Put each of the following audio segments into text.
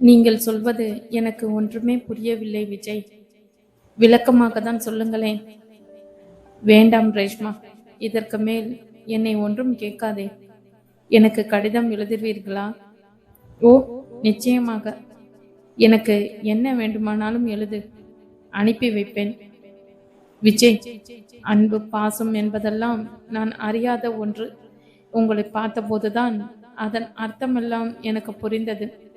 நீங்கள் சொல்வது எனக்கு ஒன்றுமே புரியவில்லை விஜய். விளக்கமாக தான் சொல்லுங்களேன். வேண்டாம் ரேஷ்மா இதற்கு மேல் என்னை ஒன்றும் கேட்காதே. எனக்கு கடிதம் எழுதுவீர்களா? ஓ நிச்சயமாக. எனக்கு என்ன வேண்டுமானாலும் எழுது. அனுப்பி வைப்பேன். விஜய் அன்பு பாசம் என்பதெல்லாம் நான் அறியாத ஒன்று. உங்களை பார்த்தபோதுதான் அதன் அர்த்தமெல்லாம் எனக்கு புரிந்தது.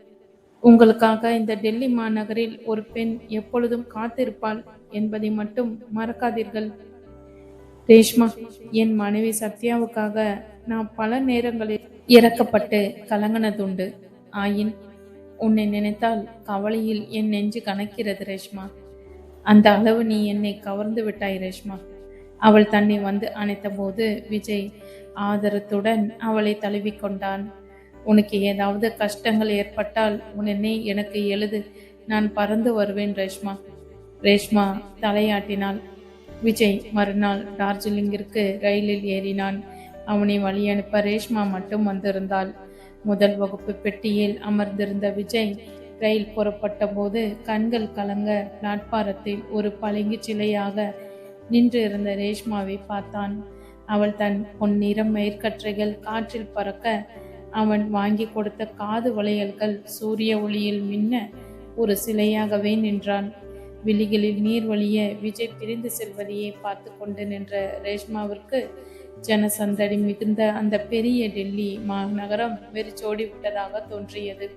உங்களுக்காக இந்த டெல்லி மாநகரில் ஒரு பெண் எப்பொழுதும் காத்திருப்பாள் என்பதை மட்டும் மறக்காதீர்கள். ரேஷ்மா என் மனைவி சத்யாவுக்காக நான் பல நேரங்களில் இறக்கப்பட்டு கலங்கினதுண்டு. ஆயின் உன்னை நினைத்தால் கவலையில் என் நெஞ்சு கணக்கிறது ரேஷ்மா. அந்த அளவு நீ என்னை கவர்ந்து விட்டாய் ரேஷ்மா. அவள் தன்னை வந்து அணைத்தபோது விஜய் ஆதரத்துடன் அவளை தழுவிக்கொண்டான். உனக்கு ஏதாவது கஷ்டங்கள் ஏற்பட்டால் உடனே எனக்கு எழுது. நான் பறந்து வருவேன் ரேஷ்மா. ரேஷ்மா தலையாட்டினாள். விஜய் மறுநாள் டார்ஜிலிங்கிற்கு ரயிலில் ஏறினான். அவனை வழி அனுப்ப ரேஷ்மா மட்டும் வந்திருந்தாள். முதல் வகுப்பு பெட்டியில் அமர்ந்திருந்த விஜய் ரயில் புறப்பட்ட போது கண்கள் கலங்க பிளாட்பாரத்தில் ஒரு பளிங்கு சிலையாக நின்று இருந்த ரேஷ்மாவை பார்த்தான். அவள் தன் பொன்னிறம் மேற்கற்றைகள் காற்றில் பறக்க அவன் வாங்கி கொடுத்த காது வளையல்கள் சூரிய ஒளியில் மின்ன ஒரு சிலையாகவே நின்றான். விழிகளில் நீர் வழிய விஜய் பிரிந்து செல்வதையே பார்த்து கொண்டு நின்ற ரேஷ்மாவிற்கு ஜனசந்தடி மிகுந்த அந்த பெரிய டெல்லி மாநகரம் வெறிச்சோடி விட்டதாக தோன்றியது.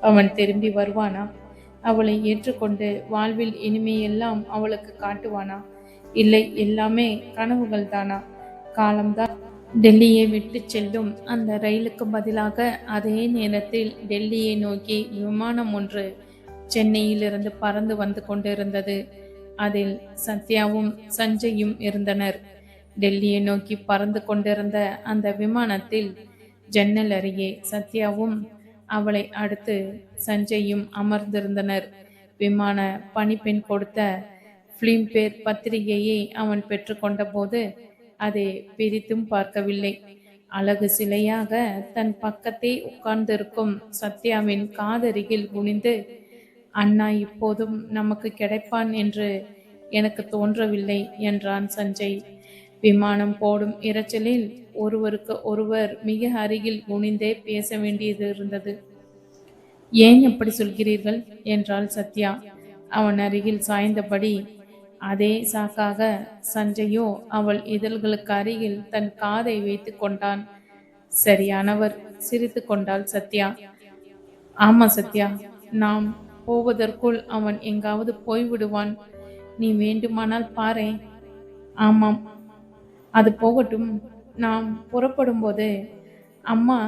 அவன் திரும்பி வருவானா? அவளை ஏற்றுக்கொண்டு வாழ்வில் இனிமையெல்லாம் அவளுக்கு காட்டுவானா? இல்லை எல்லாமே கனவுகள் தானா காலம்தான். டெல்லியை விட்டு செல்லும் அந்த ரயிலுக்கு பதிலாக அதே நேரத்தில் டெல்லியை நோக்கி விமானம் ஒன்று சென்னையிலிருந்து பறந்து வந்து கொண்டிருந்தது. அதில் சத்யாவும் சஞ்சயும் இருந்தனர். டெல்லியை நோக்கி பறந்து கொண்டிருந்த அந்த விமானத்தில் ஜன்னல் அருகே சத்யாவும் அவளை அடுத்து சஞ்சயும் அமர்ந்திருந்தனர். விமான பணிப்பெண் கொடுத்த பிலிம்பேர் பத்திரிகையை அவன் பெற்றுக்கொண்ட போது அதை பிரித்தும் பார்க்கவில்லை. அழகு சிலையாக தன் பக்கத்தே உட்கார்ந்திருக்கும் சத்யாவின் காதருகில் குனிந்து அண்ணா இப்போதும் நமக்கு கிடைப்பான் என்று எனக்கு தோன்றவில்லை என்றான் சஞ்சய். விமானம் போடும் இரைச்சலில் ஒருவருக்கு ஒருவர் மிக அருகில் குனிந்தே பேச வேண்டியது இருந்தது. ஏன் எப்படி சொல்கிறீர்கள்? என்றாள் சத்யா. அவன் அருகில் சாய்ந்தபடி அதே சாக்காக சஞ்சயோ அவள் இதழ்களுக்கு அருகில் தன் காதை வைத்து கொண்டான். சரியானவர் சிரித்து கொண்டாள் சத்யா. ஆமா சத்யா நாம் போவதற்குள் அவன் எங்காவது போய்விடுவான். நீ வேண்டுமானால் பாரு. ஆமாம் அது போகட்டும். நாம் புறப்படும் போது அம்மா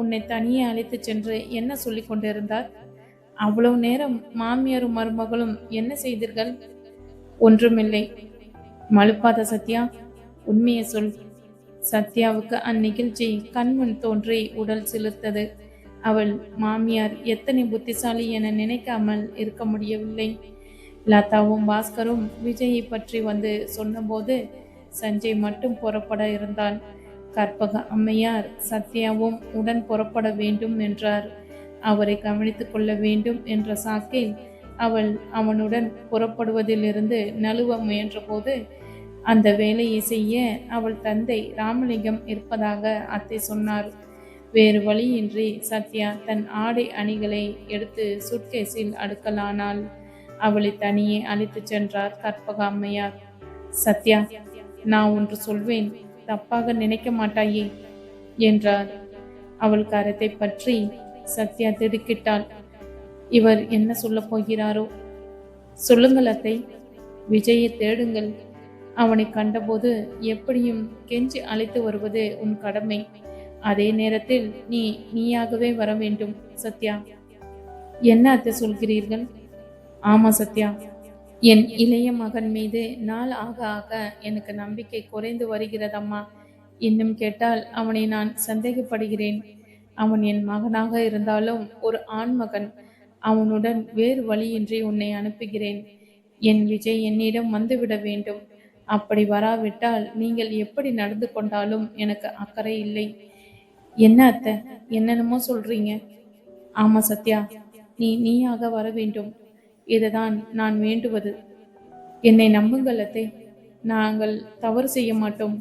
உன்னை தனியே அழைத்து சென்று என்ன சொல்லி கொண்டிருந்தார்? அவ்வளவு நேரம் மாமியாரும் மருமகளும் என்ன செய்தீர்கள்? ஒன்றுமில்லை. மழுப்பாத சத்யா உண்மையை சொல். சத்யாவுக்கு அந்நிகழ்ச்சி கண்முன் தோன்றி உடல் சிலிர்த்தது. அவள் மாமியார் எத்தனை புத்திசாலி என நினைக்காமல் இருக்க முடியவில்லை. லதாவும் பாஸ்கரும் விஜயை பற்றி வந்து சொன்னபோது சஞ்சய் மட்டும் புறப்பட இருந்தான் கற்பக அம்மையார் சத்யாவும் உடன் புறப்பட வேண்டும் என்றார். அவரை கவனித்துக் கொள்ள வேண்டும் என்ற சாக்கில் அவள் அவனுடன் புறப்படுவதிலிருந்து நழுவ முயன்றபோது அந்த வேலையை செய்ய அவள் தந்தை ராமலிங்கம் இருப்பதாக அத்தை சொன்னார். வேறு வழியின்றி சத்யா தன் ஆடை அணிகளை எடுத்து சுட்கேஸில் அடுக்கலானாள். அவளை தனியே அழைத்துச் சென்றார் கற்பக அம்மையார். சத்யா நான் ஒன்று சொல்வேன் தப்பாக நினைக்க மாட்டாயே என்றார். அவள் கரத்தை பற்றி சத்யா திடுக்கிட்டாள். இவர் என்ன சொல்லப் போகிறாரோ? சொல்லுங்கள் அத்தை. விஜயை தேடுங்கள். அவனை கண்டபோது எப்படியும் கெஞ்சி அழைத்து வருவது உன் கடமை. அதே நேரத்தில் நீ நீயாகவே வர வேண்டும் சத்யா. என்ன அத்தை சொல்கிறீர்கள்? ஆமா சத்யா. என் இளைய மகன் மீது நாள் ஆக ஆக எனக்கு நம்பிக்கை குறைந்து வருகிறதம்மா. இன்னும் கேட்டால் அவனை நான் சந்தேகப்படுகிறேன். அவன் என் மகனாக இருந்தாலும் ஒரு ஆண் மகன் அவனுடன் வேறு வழியின்றி உன்னை அனுப்புகிறேன். என் விஜய் என்னிடம் வந்துவிட வேண்டும். அப்படி வராவிட்டால் நீங்கள் எப்படி நடந்து கொண்டாலும் எனக்கு அக்கறை இல்லை. என்ன அத்தை? என்னென்னமோ சொல்றீங்க. ஆமா சத்யா நீ நீயாக வர வேண்டும். இதுதான் நான் வேண்டுவது. என்னை நம்புங்கள் அத்தை. நாங்கள் தவறு செய்ய மாட்டோம்.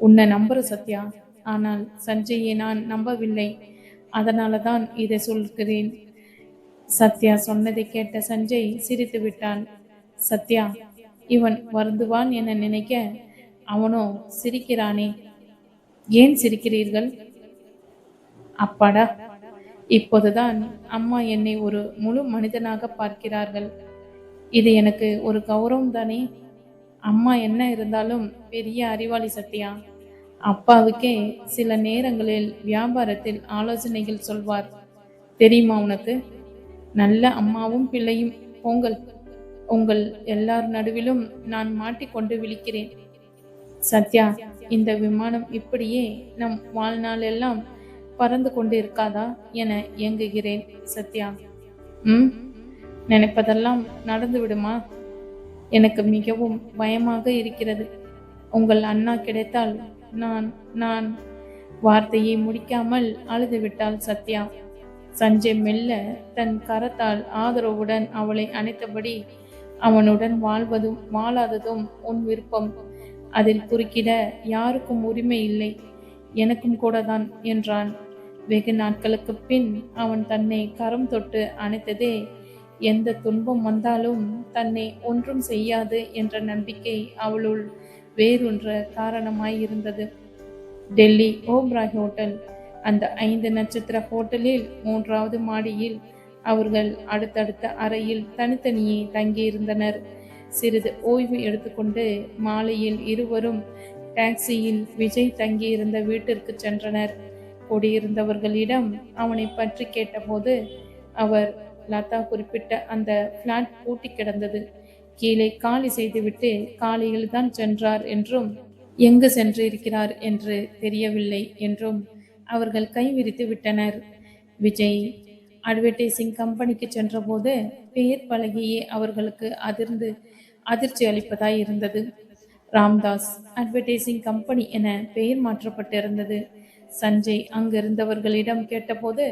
உன்னை நம்புற சத்யா. ஆனால் சஞ்சயை நான் நம்பவில்லை. அதனால தான் இதை சொல்கிறேன். சத்யா சொன்னதை கேட்ட சஞ்சய் சிரித்து விட்டான். சத்யா இவன் வருந்துவான் என நினைக்க அவனோ சிரிக்கிறானே. ஏன் சிரிக்கிறீர்கள்? அப்பாடா இப்போதுதான் அம்மா என்னை ஒரு முழு மனிதனாக பார்க்கிறார்கள். இது எனக்கு ஒரு கௌரவம் தானே? அம்மா என்ன இருந்தாலும் பெரிய அறிவாளி சத்யா. அப்பாவுக்கே சில நேரங்களில் வியாபாரத்தில் ஆலோசனைகள் சொல்வார். தெரியுமா உனக்கு? நல்ல அம்மாவும் பிள்ளையும் போங்கள். உங்கள் எல்லார் நடுவிலும் நான் மாட்டிக்கொண்டு விழிக்கிறேன். சத்யா இந்த விமானம் இப்படியே நம் வாழ்நாள் எல்லாம் பறந்து கொண்டு இருக்காதா என இயங்குகிறேன் சத்யா. ம்? நினைப்பதெல்லாம் நடந்து விடுமா? எனக்கு மிகவும் பயமாக இருக்கிறது. உங்கள் அண்ணா கிடைத்தால் நான் நான் வார்த்தையை முடிக்காமல் அழுதுவிட்டாள் சத்யா. சஞ்சய் மெல்ல தன் கரத்தால் ஆதரவுடன் அவளை அணைத்தபடி அவனுடன் வாழ்வதும் வாழாததும் உன் விருப்பம். அதில் குறுக்கிட யாருக்கும் உரிமை இல்லை. எனக்கும் கூட தான் என்றான். வெகு நாட்களுக்கு பின் அவன் தன்னை கரம் தொட்டு அணைத்ததே எந்த துன்பம் வந்தாலும் தன்னை ஒன்றும் செய்யாது என்ற நம்பிக்கை அவளுள் வேறொன்ற காரணமாய் இருந்தது டெல்லி ஓப்ராய் ஹோட்டல். அந்த ஐந்து நட்சத்திர ஹோட்டலில் மூன்றாவது மாடியில் அவர்கள் அடுத்தடுத்த அறையில் தனித்தனியே தங்கியிருந்தனர். சிறிது ஓய்வு எடுத்துக்கொண்டு மாலையில் இருவரும் டாக்ஸியில் விஜய் தங்கியிருந்த வீட்டிற்கு சென்றனர். குடியிருந்தவர்களிடம் அவனை பற்றி கேட்டபோது அவர் லதா குறிப்பிட்ட அந்த பிளாட் பூட்டி கிடந்தது. கீழே காலி செய்துவிட்டு காலையில் தான் சென்றார் என்றும் எங்கு சென்று இருக்கிறார் என்று தெரியவில்லை என்றும் அவர்கள் கைவிரித்து விட்டனர். விஜய் அட்வர்டைசிங் கம்பெனிக்கு சென்றபோது பெயர் பலகையே அவர்களுக்கு அதிர்ந்து அதிர்ச்சி அளிப்பதாய் இருந்தது. ராம்தாஸ் அட்வர்டைசிங் கம்பெனி என பெயர் மாற்றப்பட்டிருந்தது. சஞ்சய் அங்கிருந்தவர்களிடம் கேட்டபோது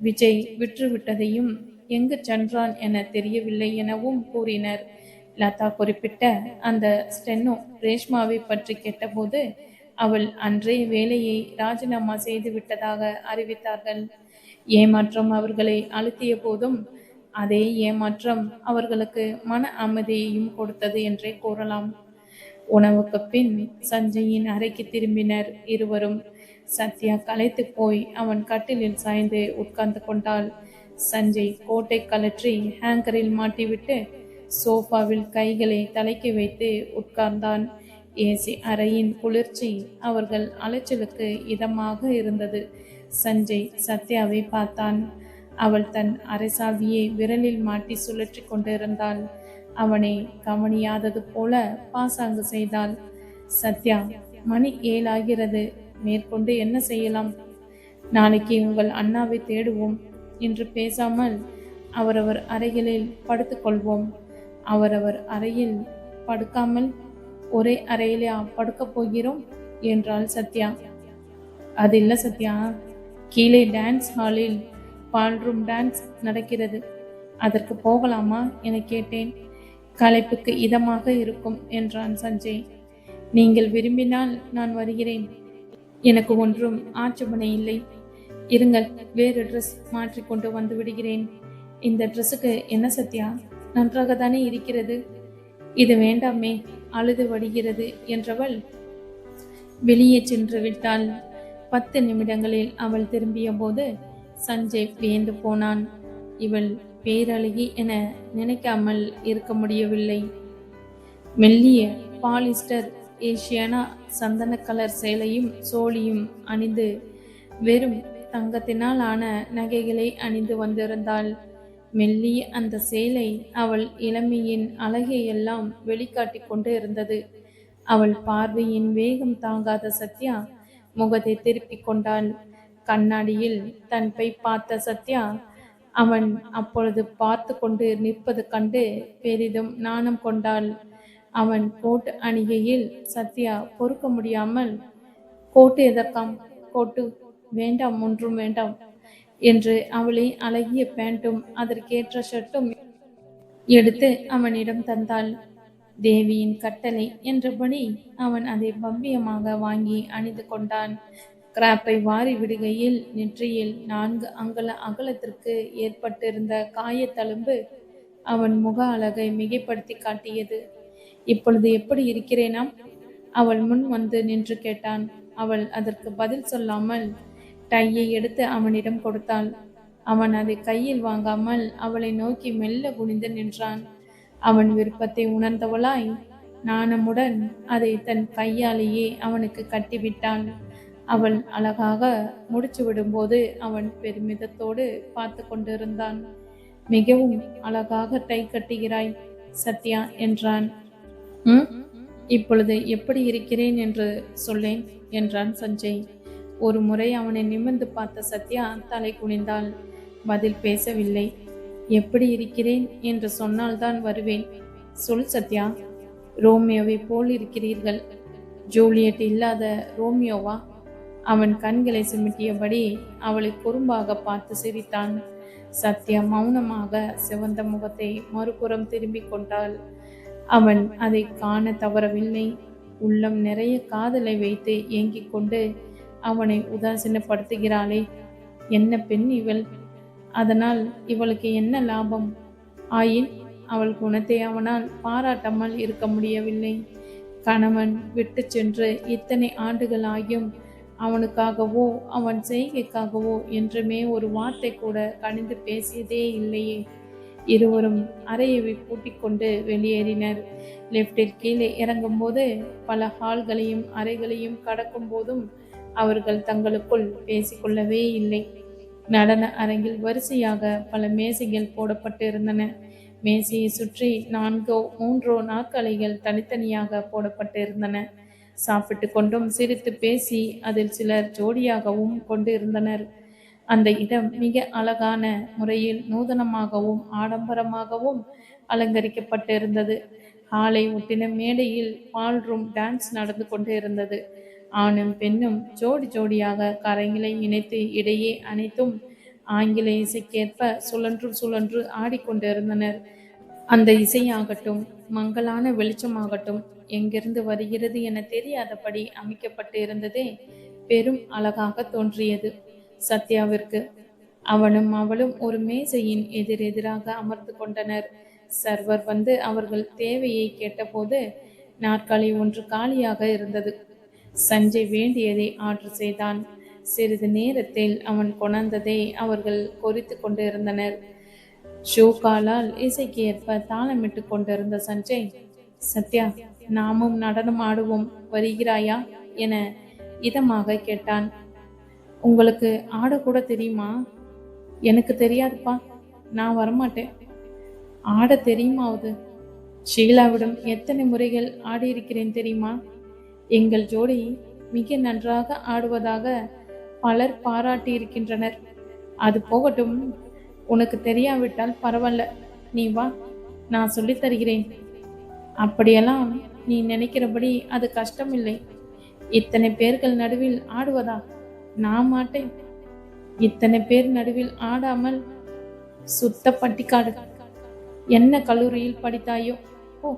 விஜய் விற்றுவிட்டதையும் எங்கு சென்றான் என தெரியவில்லை எனவும் கூறினர் லதா குறிப்பிட்ட அந்த ஸ்டென்னோ ரேஷ்மாவை பற்றி கேட்டபோது அவள் அன்றைய வேலையை ராஜினாமா செய்து விட்டதாக அறிவித்தார்கள். ஏமாற்றம் அவர்களை அழுத்திய போதும் அதே ஏமாற்றம் அவர்களுக்கு மன அமைதியையும் கொடுத்தது என்றே கூறலாம். உணவுக்கு பின் சஞ்சயின் அறைக்கு திரும்பினர் இருவரும். சத்யா களைத்து போய் அவன் கட்டிலில் சாய்ந்து உட்கார்ந்து கொண்டாள். சஞ்சய் கோட்டை கலற்றி ஹேங்கரில் மாட்டிவிட்டு சோஃபாவில் கைகளை தலைக்கு வைத்து உட்கார்ந்தான். ஏசி அறையின் குளிர்ச்சி அவர்கள் அலைச்சலுக்கு இதமாக இருந்தது. சஞ்சய் சத்யாவை பார்த்தான். அவள் தன் அரைசாவியை விரலில் மாட்டி சுழற்றி கொண்டிருந்தாள். அவனை கவனியாதது போல பாசாங்கு செய்தாள். சத்யா மணி ஏழாகிறது. மேற்கொண்டு என்ன செய்யலாம்? நாளைக்கு உங்கள் அண்ணாவை தேடுவோம் என்று பேசாமல் அவரவர் அறைகளில் படுத்துக்கொள்வோம் அவரவர் அறையில் படுக்காமல் ஒரே அறையிலே படுக்கப் போகிறோம் என்றாள் சத்யா. அது இல்லை சத்யா. கீழே டான்ஸ் ஹாலில் பால்ரூம் டான்ஸ் நடக்கிறது. அதற்கு போகலாமா? என கேட்டேன். களைப்புக்கு இதமாக இருக்கும் என்றான் சஞ்சய். நீங்கள் விரும்பினால் நான் வருகிறேன். எனக்கு ஒன்றும் ஆட்சேபனை இல்லை. இருங்கள் வேறு ட்ரெஸ் மாற்றிக்கொண்டு வந்து விடுகிறேன். இந்த ட்ரெஸ்ஸுக்கு என்ன சத்யா? நன்றாக தானே இருக்கிறது. இது வேண்டாமே அழுது வடிகிறது என்றவள். வெளியே சென்று விட்டாள். பத்து நிமிடங்களில் அவள் திரும்பிய போது சஞ்சய் வியந்து போனான். இவள் பேரழகி என நினைக்காமல் இருக்க முடியவில்லை. மெல்லிய பாலிஸ்டர் ஏஷியானா சந்தன கலர் சேலையும் சோழியும் அணிந்து வெறும் தங்கத்தினால் ஆன நகைகளை அணிந்து வந்திருந்தாள். மெல்லிய அந்த சேலை அவள் இளமையின் அழகையெல்லாம் வெளிக்காட்டி கொண்டு இருந்தது. அவள் பார்வையின் வேகம் தாங்காத சத்யா முகத்தை திருப்பிக் கொண்டாள். கண்ணாடியில் தன் பை பார்த்த சத்யா அவன் அப்பொழுது பார்த்து கொண்டு நிற்பது கண்டு பெரிதும் நாணம் கொண்டாள். அவன் கோட்டு அணிகையில் சத்யா பொறுக்க முடியாமல் கோட்டு எதற்காம்? கோட்டு? வேண்டாம் ஒன்றும் வேண்டாம். என்று அவளை அழகிய பேண்டும் அதற்கேற்ற ஷர்ட்டும் எடுத்து அவனிடம் தந்தாள். தேவியின் கட்டளை என்றபடி அவன் அதை பவ்யமாக வாங்கி அணிந்து கொண்டான். கிராப்பை வாரி விடுகையில் நெற்றியில் நான்கு அங்கல அகலத்திற்கு ஏற்பட்டிருந்த காயத்தழும்பு அவன் முக அழகை மிகைப்படுத்தி காட்டியது. இப்பொழுது எப்படி இருக்கிறேனாம்? அவள் முன் வந்து நின்று கேட்டான். அவள் அதற்கு பதில் சொல்லாமல் டையை எடுத்து அவனிடம் கொடுத்தாள். அவன் அதை கையில் வாங்காமல் அவளை நோக்கி மெல்ல குனிந்து நின்றான். அவன் விருப்பத்தை உணர்ந்தவளாய் நாணமுடன் அதை தன் கையாலேயே அவனுக்கு கட்டிவிட்டாள். அவள் அழகாக முடிச்சு விடும்போது அவன் பெருமிதத்தோடு பார்த்து கொண்டிருந்தான். மிகவும் அழகாக டை கட்டுகிறாய் சத்யா என்றான். ம் இப்பொழுது எப்படி இருக்கிறேன் என்று சொல்லேன் என்றான் சஞ்சய். ஒரு முறை அவனை நிமிர்ந்து பார்த்த சத்யா தலை குனிந்தாள். பதில் பேசவில்லை. எப்படி இருக்கிறேன்? என்று சொன்னால்தான் வருவேன். சொல் சத்யா. ரோமியோவை போல் இருக்கிறீர்கள். ஜூலியட் இல்லாத ரோமியோவா? அவன் கண்களை சிமிட்டியபடி அவளை குறும்பாக பார்த்து சிரித்தான். சத்யா மௌனமாக சிவந்த முகத்தை மறுபுறம் திரும்பிக் கொண்டாள். அவன் அதை காண தவறவில்லை. உள்ளம் நிறைய காதலை வைத்து ஏங்கிக் கொண்டு அவனை உதாசீனப்படுத்துகிறாளே. என்ன பெண் இவள்? அதனால் இவளுக்கு என்ன லாபம்? ஆயின் அவள் குணத்தை அவனால் பாராட்டாமல் இருக்க முடியவில்லை. கணவன் விட்டு சென்று இத்தனை ஆண்டுகள் ஆகியும் அவனுக்காகவோ அவன் செய்கைக்காகவோ என்றுமே ஒரு வார்த்தை கூட கணிந்து பேசியதே இல்லையே. இருவரும் அறையை பூட்டிக் கொண்டு வெளியேறினர். லிப்டில் கீழே இறங்கும்போது பல ஹால்களையும் அறைகளையும் கடக்கும் போதும் அவர்கள் தங்களுக்குள் பேசிக்கொள்ளவே இல்லை. நடன அரங்கில் வரிசையாக பல மேசைகள் போடப்பட்டு இருந்தன மேசையை சுற்றி நான்கோ மூன்றோ நாற்காலிகள் தனித்தனியாக போடப்பட்டு இருந்தன சாப்பிட்டு கொண்டும் சிரித்து பேசி அதில் சிலர் ஜோடியாகவும் கொண்டு இருந்தனர் அந்த இடம் மிக அழகான முறையில் நூதனமாகவும் ஆடம்பரமாகவும் அலங்கரிக்கப்பட்டு இருந்தது ஹாலை ஒட்டின மேடையில் பால் ரூம் டான்ஸ் நடந்து கொண்டு இருந்தது ஆணும் பெண்ணும் ஜோடி ஜோடியாக கரைகளை இணைத்து இடையே அனைத்தும் ஆங்கில இசைக்கேற்ப சுழன்று சுழன்று ஆடிக்கொண்டிருந்தனர். அந்த இசையாகட்டும் மங்களான வெளிச்சமாகட்டும் எங்கிருந்து வருகிறது என தெரியாதபடி அமைக்கப்பட்டு இருந்ததே பெரும் அழகாக தோன்றியது. சத்யாவிற்கு அவனும் அவளும் ஒரு மேசையின் எதிரெதிராக அமர்ந்து கொண்டனர். சர்வர் வந்து அவர்கள் தேவையை கேட்டபோது நாற்காலி ஒன்று காலியாக இருந்தது. சஞ்சய் வேண்டியதை ஆர்டர் செய்தான். சிறிது நேரத்தில் அவன் கொணர்ந்ததை அவர்கள் கொறித்து கொண்டிருந்தனர். ஷோகாலால் இசைக்கு ஏற்ப தாளமிட்டு கொண்டிருந்த சஞ்சய் சத்யா நாமும் நடனம் ஆடுவோம் வருகிறாயா? என இதமாக கேட்டான். உங்களுக்கு ஆடக்கூட தெரியுமா? எனக்கு தெரியாதுப்பா நான் வரமாட்டேன். ஆட தெரியுமாவது? ஷீலாவிடம் எத்தனை முறைகள் ஆடியிருக்கிறேன் தெரியுமா? எங்கள் ஜோடி மிக நன்றாக ஆடுவதாக பலர் பாராட்டி இருக்கின்றனர் அது போகட்டும் உனக்கு தெரியாவிட்டால் பரவாயில்ல. நீ வா நான் சொல்லித் தருகிறேன். அப்படியெல்லாம் நீ நினைக்கிறபடி அது கஷ்டமில்லை. இத்தனை பேர்கள் நடுவில் ஆடுவதா? நான் மாட்டேன். இத்தனை பேர் நடுவில் ஆடாமல் சுத்த பட்டிக்காடு. என்ன கல்லூரியில் படித்தாயோ? ஓ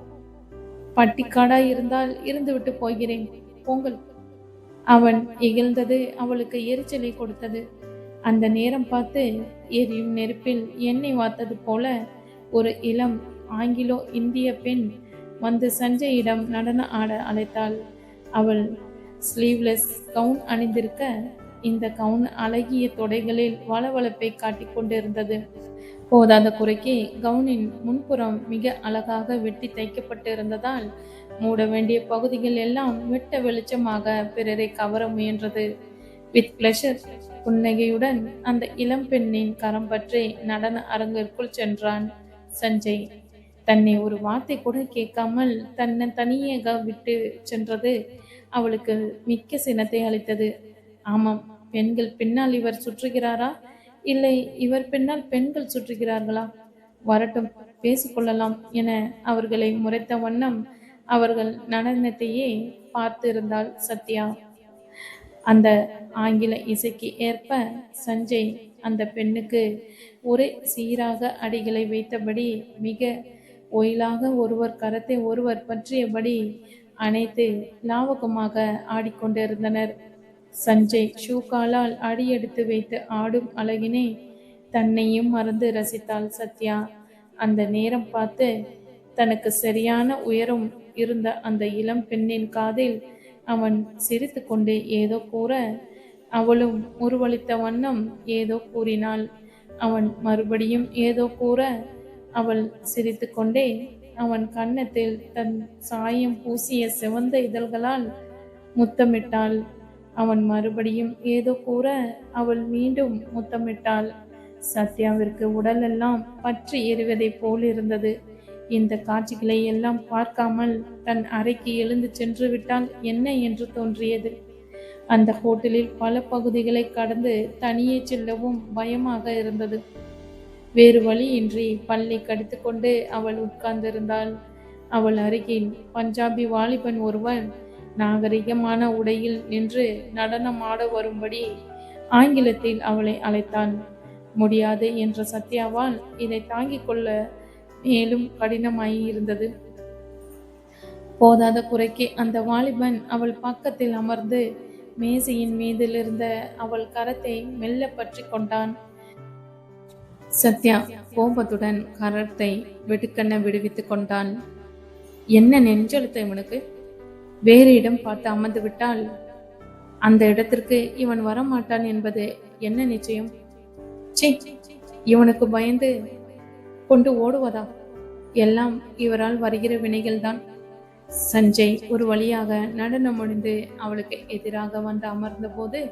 பட்டிக்காடா இருந்தால் இருந்துவிட்டு போகிறேன். பொங்கல் அவன் இகழ்ந்தது அவளுக்கு எரிச்சலை கொடுத்தது. அந்த நேரம் பார்த்து எரியும் நெருப்பில் எண்ணெய் வாத்தது போல ஒரு இளம் ஆங்கிலோ இந்திய பெண் வந்து சஞ்சயிடம் நடன ஆட அழைத்தாள். அவள் ஸ்லீவ்லெஸ் கவுன் அணிந்திருக்க இந்த கவுன் அழகிய தொடைகளில் வளவளப்பை காட்டிக் கொண்டிருந்தது போதாத குறைக்கு கவுனின் முன்புறம் மிக அழகாக வெட்டி தைக்கப்பட்டு இருந்ததால் மூட வேண்டிய பகுதிகள் எல்லாம் வெட்ட வெளிச்சமாக பிறரை கவர முயன்றது. வித் பிளஷர் புன்னகையுடன் அந்த இளம்பெண்ணின் கரம் பற்றி நடன அரங்கிற்குள் சென்றான் சஞ்சய். தன்னை ஒரு வார்த்தை கூட கேட்காமல் தன்னை தனியாக விட்டு சென்றது அவளுக்கு மிக்க சினத்தை அளித்தது. ஆமாம் பெண்கள் பின்னால் இவர் சுற்றுகிறாரா? இல்லை இவர் பின்னால் பெண்கள் சுற்றுகிறார்களா? வரட்டும் பேசிக்கொள்ளலாம் என அவர்களை முறைத்த வண்ணம் அவர்கள் நடனத்தையே பார்த்திருந்தாள் சத்யா. அந்த ஆங்கில இசைக்கு ஏற்ப சஞ்சய் அந்த பெண்ணுக்கு ஒரே சீராக அடிகளை வைத்தபடி மிக ஒயிலாக ஒருவர் கரத்தை ஒருவர் பற்றியபடி அனைத்து லாவகமாக ஆடிக்கொண்டிருந்தனர். சஞ்சய் ஷூ காலால் அடியெடுத்து வைத்து ஆடும் அழகினை தன்னையும் மறந்து ரசித்தாள் சத்யா. அந்த நேரம் பார்த்து தனக்கு சரியான உயரம் இருந்த அந்த இளம் பெண்ணின் காதில் அவன் சிரித்துக்கொண்டு ஏதோ கூற அவளும் உருவளித்த வண்ணம் ஏதோ கூறினாள். அவன் மறுபடியும் ஏதோ கூற அவள் சிரித்து கொண்டே அவன் கன்னத்தில் தன் சாயம் பூசிய சிவந்த இதழ்களால் முத்தமிட்டாள். அவன் மறுபடியும் ஏதோ கூற அவள் மீண்டும் முத்தமிட்டாள். சத்யாவிற்கு உடலெல்லாம் பற்றி எறிவதைப் போல் இருந்தது இந்த காட்சிகளை எல்லாம் பார்க்காமல் தன் அறைக்கு எழுந்து சென்று விட்டால் என்ன என்று தோன்றியது. அந்த ஹோட்டலில் பல பகுதிகளை கடந்து தனியே செல்லவும் பயமாக இருந்தது. வேறு வழியின்றி பல்லை கடித்துக்கொண்டு அவள் உட்கார்ந்திருந்தாள். அவள் அருகில் பஞ்சாபி வாலிபன் ஒருவன் நாகரிகமான உடையில் நின்று நடனமாட வரும்படி ஆங்கிலத்தில் அவளை அழைத்தான். முடியாது என்ற சத்யாவால் இதை தாங்கிக் கொள்ள மேலும் கடினமாயி இருந்தது போதாத குறைக்கு அந்த வாலிபன் அவள் பக்கத்தில் அமர்ந்து மேசையின் மீதிலிருந்த அவள் கரத்தை மெல்ல பற்றி கொண்டான். சத்யா கோபத்துடன் கரத்தை வெடுக்கென விடுவித்துக் கொண்டான். என்ன நெஞ்செழுத்த இவனுக்கு வேறு இடம் பார்த்து அமர்ந்து விட்டால் அந்த இடத்திற்கு இவன் வரமாட்டான் என்பது என்ன நிச்சயம்? இவனுக்கு பயந்து கொண்டு ஓடுவதா? எல்லாம் இவரால் வருகிற வினைகள்தான். சஞ்சய் ஒரு வழியாக நடனம் முடிந்து அவளுக்கு எதிராக வந்து அமர்ந்த போது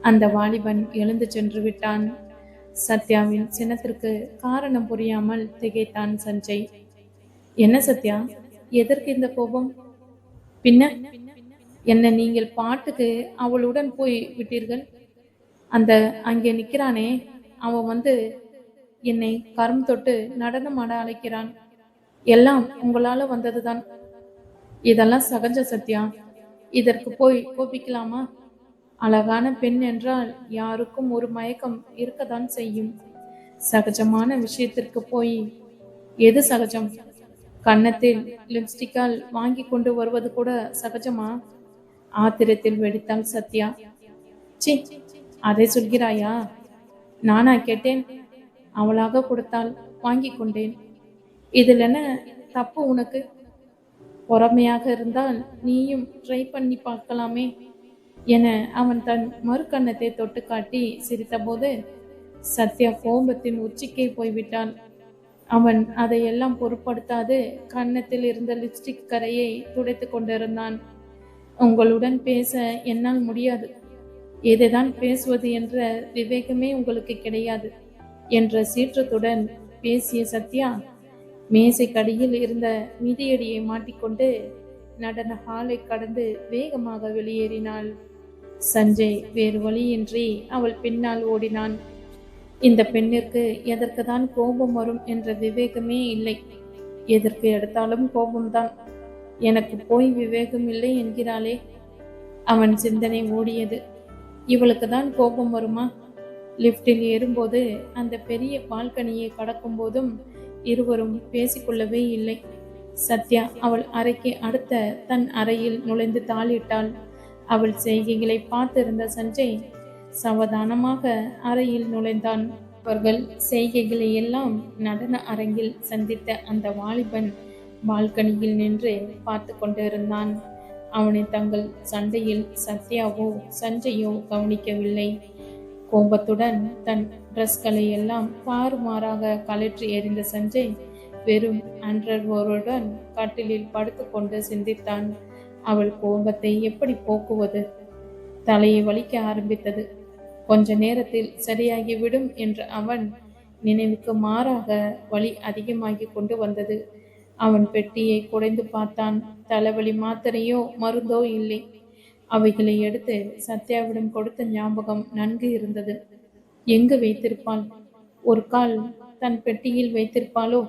அந்த வாலிபன் எழுந்து சென்று விட்டான். சத்யாவின் சினத்திற்கு காரணம் புரியாமல் திகைத்தான் சஞ்சய். என்ன சத்யா? எதற்கு இந்த கோபம்? பின்ன என்ன நீங்கள் பாட்டுக்கு அவளுடன் போய் விட்டீர்கள். அந்த அங்கே நிற்கிறானே அவன் வந்து என்னை கரம் தொட்டு நடனமாட அழைக்கிறான். எல்லாம் உங்களால வந்ததுதான். இதெல்லாம் சகஜ சத்யா. இதற்கு போய் கோபிக்கலாமா? அழகான பெண் என்றால் யாருக்கும் ஒரு மயக்கம் இருக்கத்தான் செய்யும். சகஜமான விஷயத்திற்கு போய் எது சகஜம்? கன்னத்தில் லிப்ஸ்டிக்கால் வாங்கி கொண்டு வருவது கூட சகஜமா? ஆத்திரத்தில் வெடித்தாள் சத்யா. சி அதை சொல்கிறாயா? நானா கேட்டேன். அவளாக கொடுத்தால் வாங்கி கொண்டேன். இதில் என்ன தப்பு உனக்கு? பொறாமையாக இருந்தால் நீயும் ட்ரை பண்ணி பார்க்கலாமே என அவன் தன் மறுக்கன்னத்தை தொட்டு காட்டி சிரித்தபோது சத்யா கோபத்தின் உச்சிக்கே போய்விட்டான் அவன் அதையெல்லாம் பொருட்படுத்தாது. கன்னத்தில் இருந்த லிப்ஸ்டிக் கரையை துடைத்து கொண்டிருந்தான். உங்களுடன் பேச என்னால் முடியாது. எதைதான் பேசுவது என்ற விவேகமே உங்களுக்கு கிடையாது என்ற சீற்றத்துடன் பேசிய சத்யா மேசைக்கடியில் இருந்த மிதியடியை மாட்டிக்கொண்டு நடன ஹாலை கடந்து வேகமாக வெளியேறினாள். சஞ்சய் வேறு வழியின்றி அவள் பின்னால் ஓடினான். இந்த பெண்ணிற்கு எதற்கு தான் கோபம் வரும் என்ற விவேகமே இல்லை. எதற்கு எடுத்தாலும் கோபம்தான். எனக்கு போய் விவேகம் இல்லை என்கிறாளே. அவன் சிந்தனை ஓடியது இவளுக்கு தான் கோபம் வருமா? லிப்டில் ஏறும்போது அந்த பெரிய பால்கனியை கடக்கும் போதும் இருவரும் பேசிக்கொள்ளவே இல்லை. சத்யா அவள் அறைக்கு அடுத்த தன் அறையில் நுழைந்து தாளிட்டாள். அவள் செய்கைகளை பார்த்திருந்த சஞ்சய் சாவதானமாக அறையில் நுழைந்தான். அவர்கள் செய்கைகளை எல்லாம் நடன அரங்கில் சந்தித்த அந்த வாலிபன் பால்கனியில் நின்று பார்த்து கொண்டிருந்தான். அவனை தங்கள் சண்டையில் சத்யாவோ சஞ்சயோ கவனிக்கவில்லை. கோபத்துடன் தன் ட்ரெஸ்களை எல்லாம் தாறுமாறாக கழற்றி எறிந்த சஞ்சய் வெறும் அன்றர்வோருடன் கட்டிலில் படுத்துக்கொண்டு சிந்தித்தான். அவள் கோபத்தை எப்படி போக்குவது? தலையை வலிக்க ஆரம்பித்தது. கொஞ்ச நேரத்தில் சரியாகிவிடும் என்று அவன் நினைவுக்கு மாறாக வலி அதிகமாகி கொண்டு வந்தது. அவன் பெட்டியை குடைந்து பார்த்தான். தலைவலி மாத்திரையோ மருந்தோ இல்லை. அவைகளை எடுத்து சத்யாவிடம் கொடுத்த ஞாபகம் நன்கு இருந்தது. எங்கு வைத்திருப்பாள்? ஒரு கால் தன் பெட்டியில் வைத்திருப்பாளோ?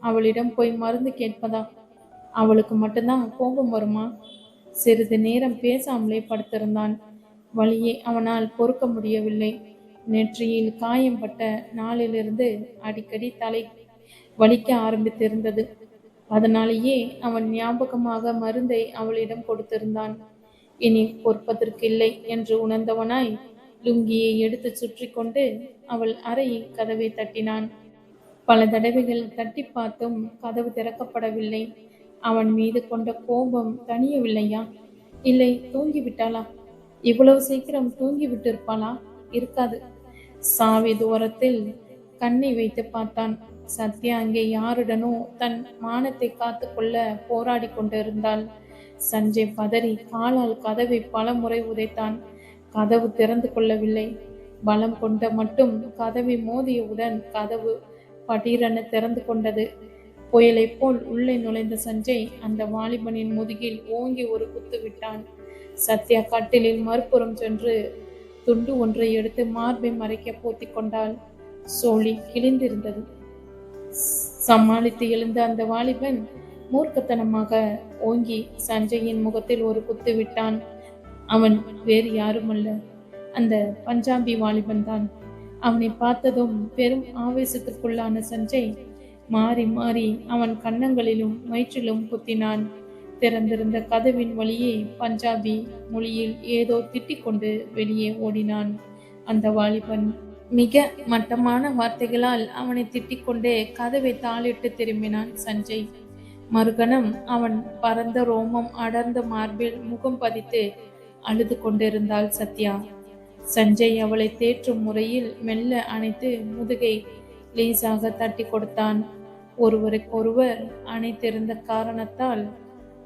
அவளிடம் போய் மருந்து கேட்பதா? அவளுக்கு மட்டும்தான் கோபம் வருமா? சிறிது நேரம் பேசாமலே படுத்திருந்தான். வழியை அவனால் பொறுக்க முடியவில்லை. நெற்றியில் காயம்பட்ட நாளிலிருந்து அடிக்கடி தலை வலிக்க ஆரம்பித்திருந்தது. அதனாலேயே அவன் ஞாபகமாக மருந்தை அவளிடம் கொடுத்திருந்தான். இனி பொறுப்பதற்கில்லை என்று உணர்ந்தவனாய் லுங்கியை எடுத்து சுற்றி கொண்டு அவள் அறையின் கதவை தட்டினான். பல தடவைகள் தட்டி பார்த்தும் கதவு திறக்கப்படவில்லை. அவன் மீது கொண்ட கோபம் தணியவில்லையா? இல்லை தூங்கிவிட்டாளா? இவ்வளவு சீக்கிரம் தூங்கி விட்டிருப்பாளா இருக்காது. சாவி தூரத்தில் கண்ணை வைத்து பார்த்தான். சத்யா அங்கே யாருடனோ தன் மானத்தை காத்து கொள்ள போராடி கொண்டிருந்தாள். சஞ்சய் பதறி காலால் கதவை பல முறை உதைத்தான். கதவு திறந்து கொள்ளவில்லை. பலம் கொண்ட மட்டும் கதவை மோதியவுடன் கதவு படீரென திறந்து கொண்டது. புயலைப் போல் உள்ளே நுழைந்த சஞ்சய் அந்த வாலிபனின் முதுகில் ஓங்கி ஒரு குத்து விட்டான். சத்யா கட்டிலில் மறுபுறம் சென்று துண்டு ஒன்றை எடுத்து மார்பை மறைக்க போத்திக் கொண்டால் சோழி கிழிந்திருந்தது. சமாளித்து எழுந்த அந்த வாலிபன் மூர்க்கத்தனமாக ஓங்கி சஞ்சயின் முகத்தில் ஒரு குத்து விட்டான். அவன் வேறு யாரும் அல்ல அந்த பஞ்சாபி வாலிபன் தான் அவனை பார்த்ததும் பெரும் ஆவேசத்திற்குள்ளான சஞ்சய் மாறி மாறி அவன் கன்னங்களிலும் வயிற்றிலும் குத்தினான். திறந்திருந்த கதவின் வழியே பஞ்சாபி மொழியில் ஏதோ திட்டிக் கொண்டு வெளியே ஓடினான். அந்த வாலிபன் மிக மட்டமான வார்த்தைகளால் அவனை திட்டிக் கொண்டே கதவை தாளிட்டு திரும்பினான் சஞ்சய். மறுகணம் அவன் பரந்த ரோமம் அடர்ந்த மார்பில் முகம் பதித்து அழுது கொண்டிருந்தாள் சத்யா. சஞ்சய் அவளை தேற்றும் முறையில் மெல்ல அணைத்து முதுகை லேசாக தட்டி கொடுத்தான். ஒருவருக்கொருவர் அணைத்திருந்த காரணத்தால்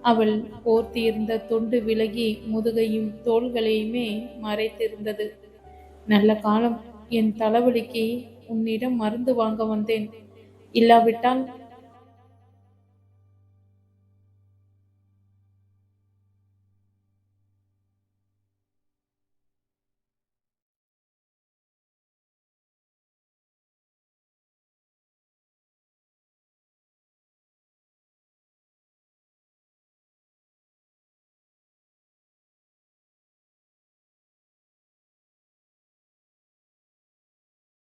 அவள் போர்த்தியிருந்த தொண்டு விலகி முதுகையும் தோள்களையுமே மறைத்திருந்தது. நல்ல காலம். என் தலைவலிக்கு உன்னிடம் மருந்து வாங்க வந்தேன். இல்லாவிட்டால்